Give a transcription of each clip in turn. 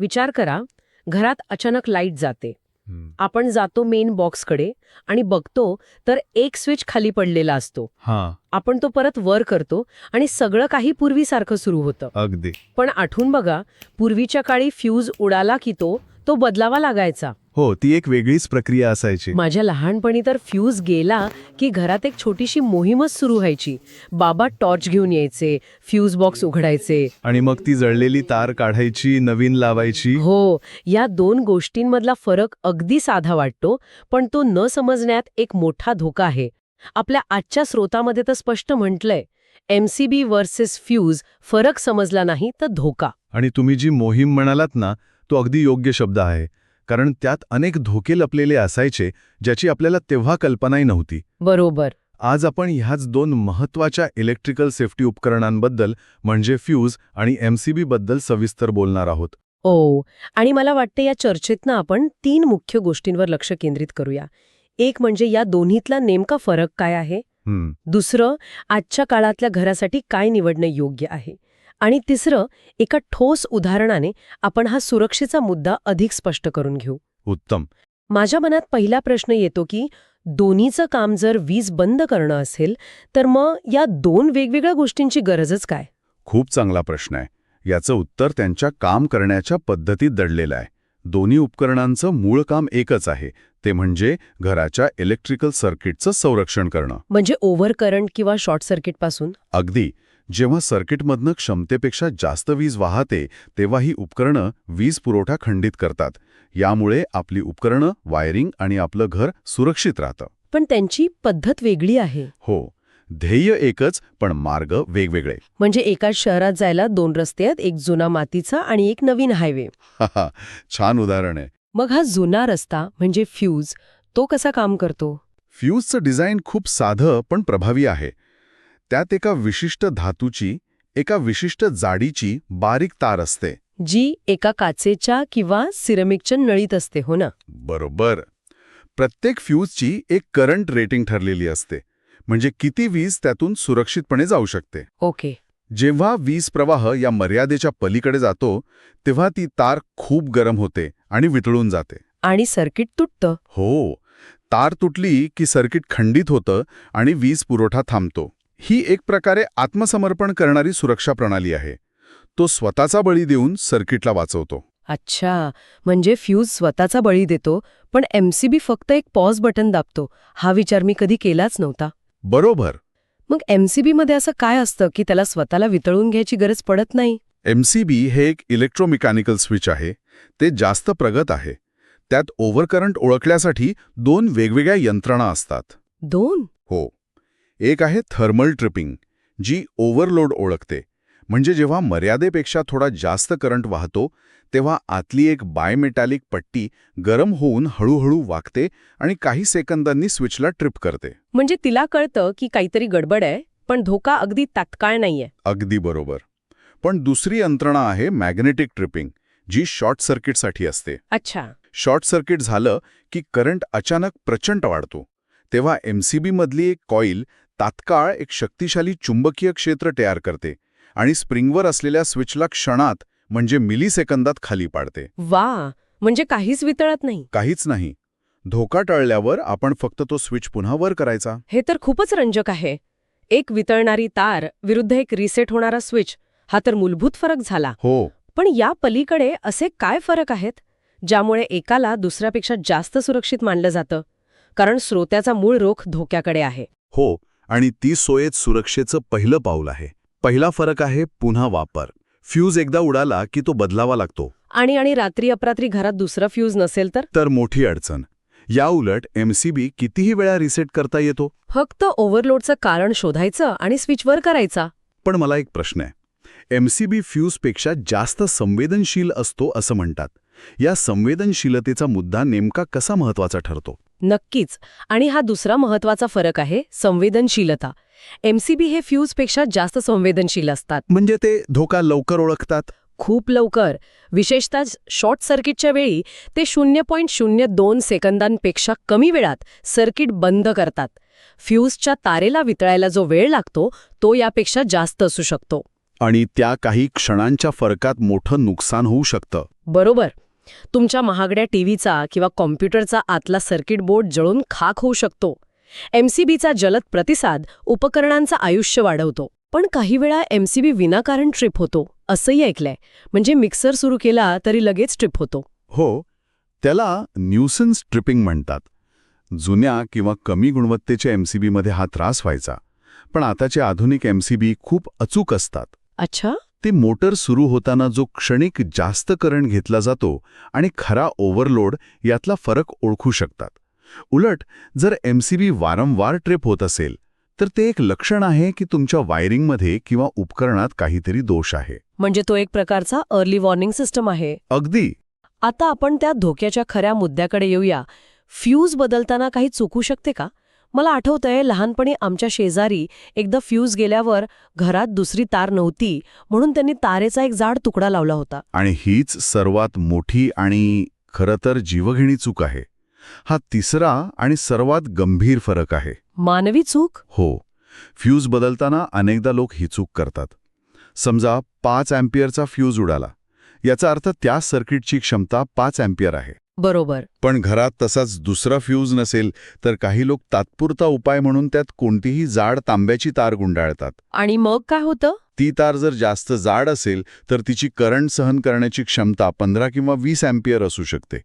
विचार करा घरात अचानक लाइट जाते. आपण जातो मेन बॉक्सकडे आणि बघतो तर एक स्विच खाली पडलेला असतो. हा. आपण तो परत वर करतो आणि सगळं काही पूर्वीसारखं सुरू होतं. अगदी. पण आठवून बघा पूर्वीच्या काळी फ्यूज उडाला की तो तो बदलावा लागायचा. हो ती एक वेगळीच प्रक्रिया असायची. माझ्या लहानपणी तर फ्यूज गेला की घरात एक छोटीशी मोहीमच सुरू व्हायची. बाबा टॉर्च घेऊन यायचे फ्यूज बॉक्स उघडायचे. आणि मग ती जळलेली तार काढायची नवीन लावायची. हो या दोन गोष्टींमधला फरक अगदी साधा वाटतो पण तो न समजण्यात एक मोठा धोका आहे. आपल्या आजच्या स्रोतामध्ये तर स्पष्ट म्हटलंय एमसीबी वर्सेस फ्यूज फरक समजला नाही तर धोका. आणि तुम्ही जी मोहीम म्हणालात ना तो अगदी योग्य शब्द आहे. कारण त्यात अनेक धोके लपलेले असायचे ज्याची आपल्याला तेव्हा कल्पनाही नव्हती. बरोबर. आज आपण ह्याच दोन महत्त्वाच्या इलेक्ट्रिकल सेफ्टी उपकरणांबद्दल म्हणजे फ्यूज आणि एमसीबी बद्दल सविस्तर बोलणार आहोत. ओ आणि मला वाटतं या चर्चेतनं आपण तीन मुख्य गोष्टींवर लक्ष केंद्रित करूया. एक म्हणजे या दोन्हीतला नेमका फरक काय आहे? हं, दुसरं आजच्या काळातल्या घरासाठी काय निवडणं योग्य आहे? आणि तिसरं एका ठोस उदाहरणाने आपण हा सुरक्षेचा मुद्दा अधिक स्पष्ट करून घेऊ. उत्तम. माझ्या मनात पहिला प्रश्न येतो की दोन्हीचं काम जर वीज बंद करणं असेल तर मग या दोन वेगवेगळ्या गोष्टींची गरजच काय? खूप चांगला प्रश्न आहे. याचं उत्तर त्यांच्या काम करण्याच्या पद्धतीत दडलेलं आहे. दोन्ही उपकरणांचं मूळ काम एकच आहे. ते म्हणजे घराच्या इलेक्ट्रिकल सर्किटचं संरक्षण करणं. म्हणजे ओव्हर करंट किंवा शॉर्ट सर्किटपासून अगदी. जेव्हा सर्किटमधनं क्षमतेपेक्षा जास्त वीज वाहते तेव्हा ही उपकरणं वीज पुरवठा खंडित करतात. यामुळे आपली उपकरणं वायरिंग आणि आपलं घर सुरक्षित राहतं. पण त्यांची पद्धत वेगळी आहे. हो ध्येय एकच पण मार्ग वेगवेगळे. म्हणजे एकाच शहरात जायला दोन रस्ते आहेत एक जुना मातीचा आणि एक नवीन हायवे. छान उदाहरण आहे. मग हा जुना रस्ता म्हणजे फ्यूज तो कसा काम करतो? फ्यूजचं डिझाईन खूप साधं पण प्रभावी आहे. त्यात एका विशिष्ट धातूची एका विशिष्ट जाडीची बारीक तार असते. जी एका काचेच्या किंवा सिरमिकच्या नळीत असते हो ना? बरोबर. प्रत्येक फ्यूजची एक करंट रेटिंग ठरलेली असते. म्हणजे किती वीज त्यातून सुरक्षितपणे जाऊ शकते. ओके. जेव्हा वीज प्रवाह या मर्यादेच्या पलीकडे जातो तेव्हा ती तार खूप गरम होते आणि वितळून जाते. आणि सर्किट तुटतं. हो. तार तुटली की सर्किट खंडित होतं आणि वीज पुरवठा थांबतो. ही एक प्रकारे आत्मसमर्पण करणारी सुरक्षा प्रणाली आहे. तो स्वतःचा बळी देऊन सर्किटला वाचवतो. अच्छा म्हणजे फ्यूज स्वतःचा बळी देतो पण एमसीबी फक्त एक पॉज बटन दाबतो हा विचार मी कधी केलाच नव्हता. बरोबर. मग एमसीबी मध्ये असं काय असतं की त्याला स्वतःला वितळून घ्यायची गरज पडत नाही? एमसीबी हे एक इलेक्ट्रोमिकॅनिकल स्विच आहे ते जास्त प्रगत आहे. त्यात ओव्हरकरंट ओळखण्यासाठी दोन वेगवेगळ्या यंत्रणा असतात. दोन? हो. एक आहे थर्मल ट्रिपिंग जी ओव्हरलोड ओळखते. म्हणजे जेव्हा मर्यादेपेक्षा थोडा जास्त करंट वाहतो तेव्हा आतली एक बायमेटॅलिक पट्टी गरम होऊन हळूहळू वागते आणि काही सेकंदांनी स्विचला ट्रिप करते. म्हणजे तिला कळतं की काहीतरी गडबड आहे पण धोका अगदी तात्काळ नाहीये. अगदी बरोबर. पण दुसरी यंत्रणा आहे मॅग्नेटिक ट्रिपिंग जी शॉर्ट सर्किटसाठी असते. अच्छा. शॉर्ट सर्किट झालं की करंट अचानक प्रचंड वाढतो. तेव्हा एमसीबी मधली एक कॉईल तात्काळ एक शक्तिशाली चुंबकीय क्षेत्र तयार करते आणि स्प्रिंगवर असलेल्या स्विचला क्षणात म्हणजे मिलीसेकंदात खाली पाडते. वा! म्हणजे काहीच वितळत नाही. काहीच नाही. धोका टळल्यावर आपण फक्त तो स्विच पुन्हा वर करायचा. हे तर खूपच रंजक आहे. एक वितळणारी तार विरुद्ध एक रिसेट होणारा स्विच हा तर मूलभूत फरक झाला. हो. पण या पलीकडे असे काय फरक आहेत? ज्यामुळे एकाला दुसऱ्यापेक्षा जास्त सुरक्षित मानलं जातं कारण स्रोत्याचा मूळ रोख धोक्याकडे आहे. हो. आणि ती सोयच सुरक्षेचं पहिलं पाऊल आहे. पहिला फरक आहे पुन्हा वापर. फ्यूज एकदा उडाला की तो बदलावा लागतो. आणि आणि रात्री अपरात्री घरात दुसरा फ्यूज नसेल तर? तर मोठी अडचण. या उलट एमसीबी कितीही वेळा रिसेट करता येतो? फक्त ओव्हरलोडचं कारण शोधायचं आणि स्विचवर करायचा. पण मला एक प्रश्न आहे. एमसीबी फ्यूजपेक्षा जास्त संवेदनशील असतो असं म्हणतात. या संवेदनशीलतेचा मुद्दा नेमका कसा महत्त्वाचा ठरतो? नक्कीच. आणि हा दुसरा महत्त्वाचा फरक आहे संवेदनशीलता. एमसीबी हे फ्यूजपेक्षा जास्त संवेदनशील असतात. म्हणजे ते धोका लवकर ओळखतात? खूप लवकर. विशेषतः शॉर्ट सर्किटच्या वेळी ते शून्य पॉईंट शून्य दोन सेकंदांपेक्षा कमी वेळात सर्किट बंद करतात. फ्यूजच्या तारेला वितळायला जो वेळ लागतो तो यापेक्षा जास्त असू शकतो. आणि त्या काही क्षणांच्या फरकात मोठं नुकसान होऊ शकतं. बरोबर. तुमच्या महागड्या टीव्हीचा किंवा कॉम्प्युटरचा आतला सर्किट बोर्ड जळून खाक होऊ शकतो. एमसीबीचा जलद प्रतिसाद उपकरणांचं आयुष्य वाढवतो. पण काही वेळा एमसीबी विनाकारण ट्रिप होतो असंही ऐकलंय. म्हणजे मिक्सर सुरू केला तरी लगेच ट्रिप होतो. हो त्याला न्यूसन्स ट्रिपिंग म्हणतात. जुन्या किंवा कमी गुणवत्तेच्या एमसीबीमध्ये हा त्रास व्हायचा. पण आताचे आधुनिक एमसीबी खूप अचूक असतात. अच्छा? ते मोटर सुरू होताना जो क्षणिक जास्त करंट घेतला जातो आणि खरा ओव्हरलोड यातला फरक ओळखू शकतात. उलट जर एमसीबी वारंवार ट्रिप होत असेल तर ते एक लक्षण आहे की तुमच्या वायरिंगमध्ये किंवा उपकरणात काहीतरी दोष आहे. म्हणजे तो एक प्रकारचा अर्ली वॉर्निंग सिस्टम आहे. अगदी. आता आपण त्या धोक्याच्या खऱ्या मुद्द्याकडे येऊया. फ्यूज बदलताना काही चुकू शकते का? मला आठवतंय लहानपणी आमच्या शेजारी एकदा फ्यूज गेल्यावर घरात दुसरी तार नव्हती म्हणून त्यांनी तारेचा एक जाड तुकडा लावला होता. आणि हीच सर्वात मोठी आणि खरं तर जीवघेणी चूक आहे. हा तिसरा आणि सर्वात गंभीर फरक आहे. मानवी चूक? हो. फ्यूज बदलताना अनेकदा लोक ही चूक करतात. समजा पाच अँपियरचा फ्यूज उडाला. याचा अर्थ त्या सर्किटची क्षमता पाच अँपियर आहे. बरोबर. पण घरात तसाच दुसरा फ्यूज नसेल तर काही लोक तात्पुरता उपाय म्हणून त्यात कोणतीही जाड तांब्याची तार गुंडाळतात. आणि मग काय होतं? ती तार जर जास्त जाड असेल तर तिची करंट सहन करण्याची क्षमता पंधरा किंवा वीस अँपियर असू शकते.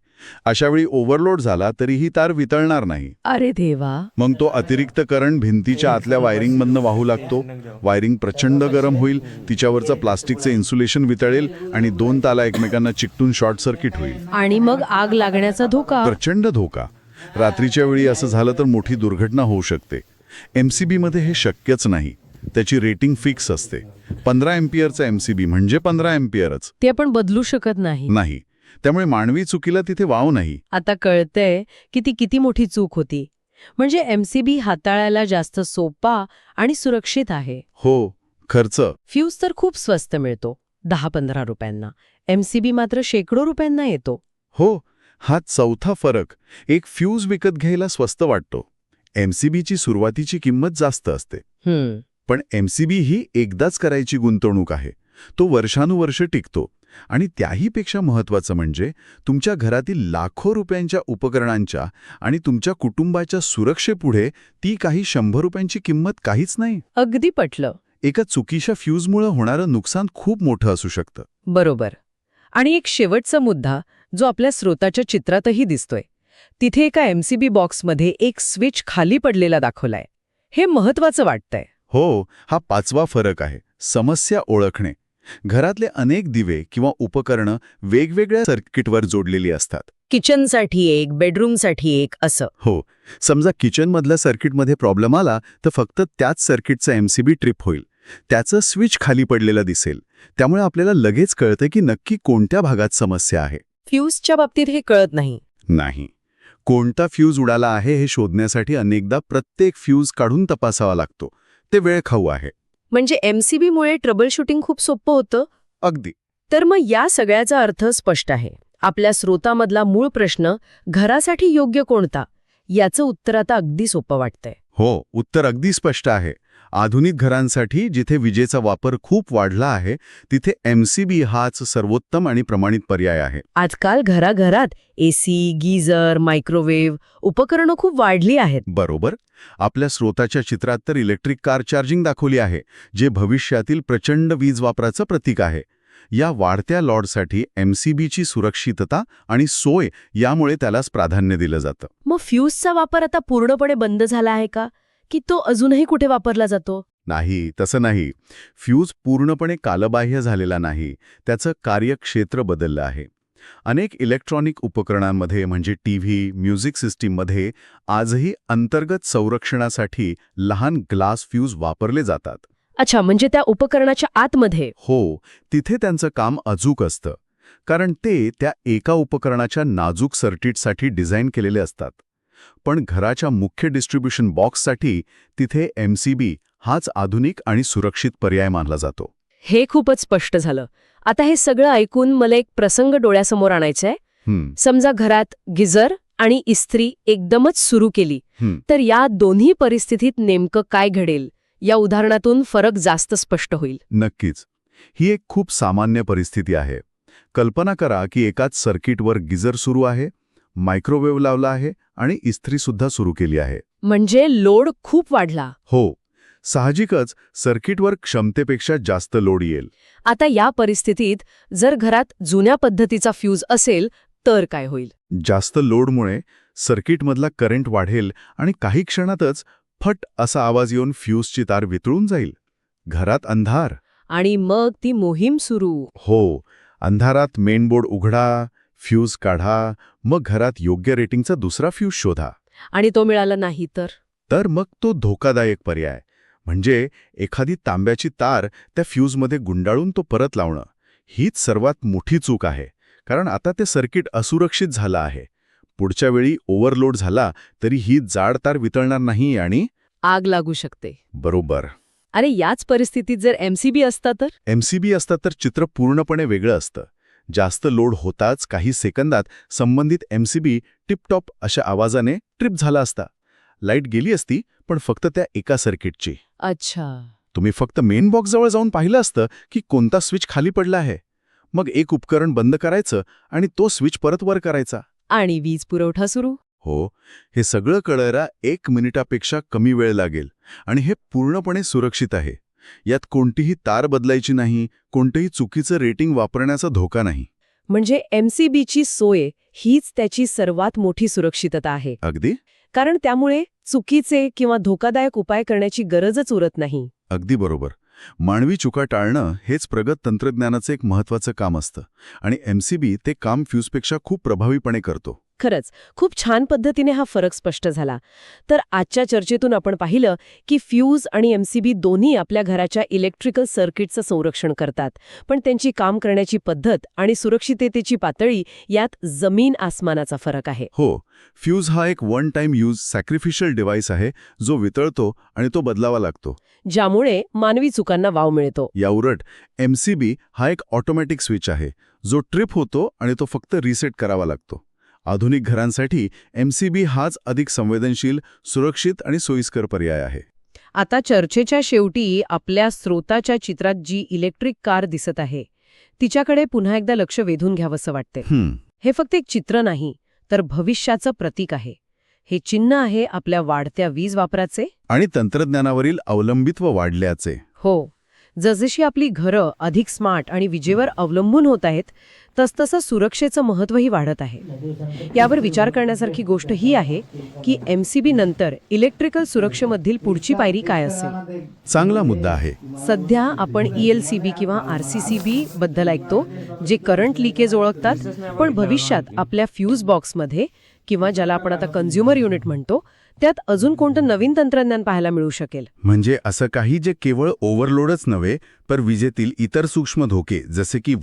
अशावेळी ओव्हरलोड झाला तरी ही तार वितळणार नाही. अरे देवा. मग तो अतिरिक्त करंट भिंतीच्या आतल्या वायरिंगमधनं वाहू लागतो. वायरिंग प्रचंड गरम होईल तिच्यावरचं प्लास्टिकचं इन्सुलेशन वितळेल आणि दोन ताला एकमेकांना चिकटून शॉर्ट सर्किट होईल. आणि मग आग लागण्याचा धोका? प्रचंड धोका. रात्रीच्या वेळी असं झालं तर मोठी दुर्घटना होऊ शकते. एमसीबीमध्ये हे शक्यच नाही. त्याची रेटिंग फिक्स असते. पंधरा एम्पियरचा एमसीबी म्हणजे पंधरा एम्पियरच ते आपण बदलू शकत नाही. नाही. त्यामुळे मानवी चुकीला तिथे वाव नाही. आता कळतंय की ती किती मोठी चूक होती. म्हणजे एमसीबी हाताळायला जास्त सोपा आणि सुरक्षित आहे. हो खर्च. फ्यूज तर खूप स्वस्त मिळतो. दहा पंधरा रुपयांना. एमसीबी मात्र शेकडो रुपयांना येतो. हो हा चौथा फरक. एक फ्यूज विकत घ्यायला स्वस्त वाटतो. एमसीबीची सुरुवातीची किंमत जास्त असते. हम्म. पण एमसीबी ही एकदाच करायची गुंतवणूक आहे. तो वर्षानुवर्ष टिकतो. आणि त्याहीपेक्षा महत्त्वाचं म्हणजे तुमच्या घरातील लाखो रुपयांच्या उपकरणांच्या आणि तुमच्या कुटुंबाच्या सुरक्षेपुढे ती काही शंभर रुपयांची किंमत काहीच नाही. अगदी पटलं. एका चुकीच्या फ्यूजमुळं होणारं नुकसान खूप मोठं असू शकतं. बरोबर. आणि एक शेवटचा मुद्दा जो आपल्या स्रोताच्या चित्रातही दिसतोय. तिथे एका एमसीबी बॉक्समध्ये एक स्विच खाली पडलेला दाखवलाय. हे महत्वाचं वाटतंय. हो हा पाचवा फरक आहे समस्या ओळखणे. घरातले अनेक दिवे किंवा उपकरणं वेगवेगळ्या सर्किटवर जोडलेली असतात. किचनसाठी एक बेडरूमसाठी एक असं. हो समजा किचनमधल्या सर्किटमध्ये प्रॉब्लेम आला तर फक्त त्याच सर्किटचा एमसीबी ट्रिप होईल. त्याचं स्विच खाली पडलेलं दिसेल. त्यामुळे आपल्याला लगेच कळतं की नक्की कोणत्या भागात समस्या आहे. फ्यूजच्या बाबतीत हे कळत नाही. नाही. कोणता फ्यूज उडाला आहे हे शोधण्यासाठी अनेकदा प्रत्येक फ्यूज काढून तपासावा लागतो. ते वेळ खाऊ आहे. म्हणजे एमसीबीमुळे ट्रबल शूटिंग खूप सोपं होतं? अगदी. तर मग या सगळ्याचा अर्थ स्पष्ट आहे. आपल्या स्रोतामधला मूळ प्रश्न घरासाठी योग्य कोणता? याचं उत्तर आता अगदी सोपं वाटतंय. हो उत्तर अगदी स्पष्ट आहे. आधुनिक घरांसाठी जिथे विजेचा वापर खूप वाढला आहे तिथे एमसीबी हाच सर्वोत्तम आणि प्रमाणित पर्याय आहे. आजकाल घराघरात एसी गीझर मायक्रोवेव्ह उपकरणं खूप वाढली आहेत. बरोबर. आपल्या स्रोताच्या चित्रात तर इलेक्ट्रिक कार चार्जिंग दाखवली आहे जे भविष्यातील प्रचंड वीज वापराचं प्रतीक आहे. या वाढत्या लॉडसाठी एमसीबीची सुरक्षितता आणि सोय यामुळे त्यालाच प्राधान्य दिलं जातं. मग फ्यूजचा वापर आता पूर्णपणे बंद झाला आहे का? की तो अजूनही कुठे वापरला जातो? नाही तसं नाही. फ्यूज पूर्णपणे कालबाह्य झालेला नाही. त्याचं कार्यक्षेत्र बदललं आहे. अनेक इलेक्ट्रॉनिक उपकरणांमध्ये म्हणजे टीव्ही म्युझिक सिस्टीममध्ये आजही अंतर्गत संरक्षणासाठी लहान ग्लास फ्यूज वापरले जातात. अच्छा म्हणजे त्या उपकरणाच्या आतमध्ये? हो तिथे त्यांचं काम अचूक असतं. कारण ते त्या एका उपकरणाच्या नाजूक सर्किटसाठी डिझाईन केलेले असतात. पण घराच्या मुख्य डिस्ट्रीब्युशन बॉक्ससाठी तिथे एमसीबी हाच आधुनिक आणि सुरक्षित पर्याय मानला जातो. हे खूपच स्पष्ट झालं. आता हे सगळं ऐकून मला एक प्रसंग डोळ्यासमोर आणायचा आहे समजा घरात गिझर आणि इस्त्री एकदमच सुरू केली. तर या दोन्ही परिस्थितीत नेमकं काय घडेल? या उदाहरणातून फरक जास्त स्पष्ट होईल. नक्कीच. ही एक खूप सामान्य परिस्थिती आहे. कल्पना करा की एकाच सर्किटवर गिजर सुरू आहे मायक्रोवेव्ह लावला आहे आणि इस्त्रीसुद्धा सुरू केली आहे. म्हणजे लोड खूप वाढला. हो साहजिकच सर्किटवर क्षमतेपेक्षा जास्त लोड येईल. आता या परिस्थितीत जर घरात जुन्या पद्धतीचा फ्यूज असेल तर काय होईल? जास्त लोडमुळे सर्किटमधला करंट वाढेल आणि काही क्षणातच फट असा आवाज येऊन फ्यूजची तार वितळून जाईल. घरात अंधार. आणि मग ती मोहीम सुरू. हो अंधारात मेनबोर्ड उघडा फ्यूज काढा मग घरात योग्य रेटिंगचा दुसरा फ्यूज शोधा. आणि तो मिळाला नाही तर? तर मग तो धोकादायक पर्याय. म्हणजे एखादी तांब्याची तार त्या फ्यूजमध्ये गुंडाळून तो परत लावणं. हीच सर्वात मोठी चूक आहे. कारण आता ते सर्किट असुरक्षित झालं आहे. पुढच्या वेळी ओव्हरलोड झाला तरी ही जाड तार वितळणार नाही आणि आग लागू शकते. बरोबर. अरे याच परिस्थितीत जर एमसीबी असता तर? एमसीबी असतात तर चित्र पूर्णपणे वेगळं असतं. जास्त लोड होताच काही सेकंदात संबंधित एमसीबी टिपटॉप अशा आवाजाने ट्रिप झाला असता. लाइट गेली असती पण फक्त त्या एका सर्किटची. अच्छा. तुम्ही फक्त मेन बॉक्सजवळ जाऊन पाहिलं असतं की कोणता स्विच खाली पडला आहे. मग एक उपकरण बंद करायचं आणि तो स्विच परत वर करायचा. आणि वीज पुरवठा सुरू? हो हे सगळं कळायला एक मिनिटापेक्षा कमी वेळ लागेल आणि हे पूर्णपणे सुरक्षित आहे. यात कोणतीही तार बदलायची नाही कोणतंही चुकीचं रेटिंग वापरण्याचा धोका नाही. म्हणजे एमसीबीची सोय हीच त्याची सर्वात मोठी सुरक्षितता आहे. अगदी? कारण त्यामुळे चुकीचे किंवा धोकादायक उपाय करण्याची गरजच उरत नाही. अगदी बरोबर. मानवी चुका टाळणं हेच प्रगत तंत्रज्ञानाचं एक महत्वाचं काम असतं आणि एमसीबी ते काम फ्यूजपेक्षा खूप प्रभावीपणे करतो. खरंच खूप छान पद्धतीने हा फरक स्पष्ट झाला. तर आजच्या चर्चेतून आपण पाहिलं की फ्यूज आणि एमसीबी दोन्ही आपल्या घराच्या इलेक्ट्रिकल सर्किटचं संरक्षण करतात. पण त्यांची काम करण्याची पद्धत आणि सुरक्षिततेची पातळी यात जमीन आसमानाचा फरक आहे. हो फ्यूज हा एक one time use sacrificial device आहे जो वितळतो आणि तो बदलावा लागतो. ज्यामुळे मानवी चुकांना वाव मिळतो. याउलट एमसीबी हा एक ऑटोमॅटिक स्विच आहे जो ट्रिप होतो आणि तो फक्त रिसेट करावा लागतो. आधुनिक घरांसाठी एमसीबी हाच अधिक संवेदनशील सुरक्षित आणि सोयीस्कर पर्याय आहे. आता चर्चेच्या शेवटी आपल्या स्रोताच्या चित्रात जी इलेक्ट्रिक कार दिसत आहे तिच्याकडे पुन्हा एकदा लक्ष वेधून घ्यावंसं वाटते हं, हे फक्त एक चित्र नाही तर भविष्याचं प्रतीक आहे. हे चिन्ह आहे आपल्या वाढत्या वीज वापराचे. आणि तंत्रज्ञानावरील अवलंबित्व वाढल्याचे. हो. जसजशी आपली घरं अधिक स्मार्ट आणि विजेवर अवलंबून होत आहेत तसतसं सुरक्षेचं महत्त्वही वाढत आहे. यावर विचार करण्यासारखी गोष्ट ही आहे की एमसीबी नंतर इलेक्ट्रिकल सुरक्षेमधील पुढची पायरी काय असेल? चांगला मुद्दा आहे. सध्या आपण E ईएलसीबी किंवा आरसीसीबी बद्दल ऐकतो जे करंट लिकेज ओळखतात पण भविष्यात आपल्या फ्यूज बॉक्समध्ये किंवा ज्याला आपण आता कन्झ्युमर युनिट म्हणतो त्यात अजून कोणतं नवीन तंत्रज्ञान पाहायला मिळू शकेल? म्हणजे असं काही जे केवळ ओव्हरलोडच नव्हे पर विजेतील इतर सूक्ष्म धोके जसे की